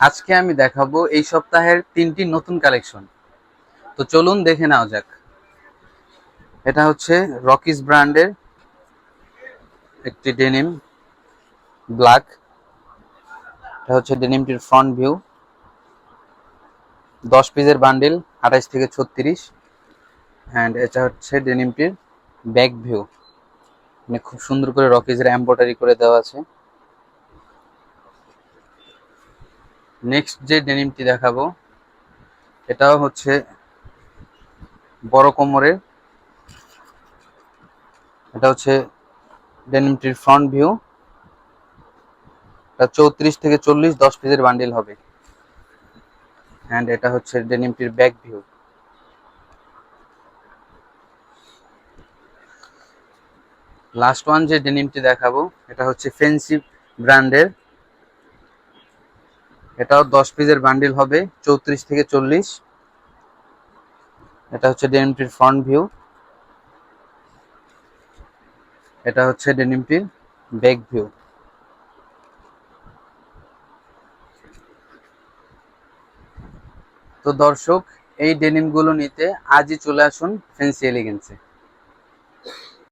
আজকে আমি দেখাবো এই সপ্তাহের তিনটি নতুন কালেকশন। তো চলুন দেখে নেওয়া যাক। এটা হচ্ছে রকিস ব্র্যান্ডের একটি ডেনিম ব্ল্যাক। এটা হচ্ছে ডেনিমটির ফ্রন্ট ভিউ। দশ পিসের বান্ডিল, আঠাইশ থেকে ছত্রিশ। অ্যান্ড এটা হচ্ছে ডেনিমটির ব্যাক ভিউ। মানে খুব সুন্দর করে রকিজের এম্ব্রয়ডারি করে দেওয়া আছে। নেক্সট যে ডেনিমটি দেখাবো, এটাও হচ্ছে বড় কোমরের। এটা হচ্ছে ডেনিমটির ফ্রন্ট ভিউ এটা চৌত্রিশ থেকে চল্লিশ, দশ পিসের বান্ডিল হবে। অ্যান্ড এটা হচ্ছে ডেনিমটির ব্যাক ভিউ লাস্ট ওয়ান যে ডেনিমটি দেখাবো, এটা হচ্ছে ফেন্সি ব্র্যান্ডের এটাও দশ পিসের বান্ডিল হবে, চৌত্রিশ থেকে চল্লিশ। এটা হচ্ছে ডেনিমটির ফ্রন্ট ভিউ এটা হচ্ছে ডেনিমটির ব্যাক ভিউ তো দর্শক, এই ডেনিমগুলো নিতে আজই চলে আসুন ফেন্সি এলিগেন্সে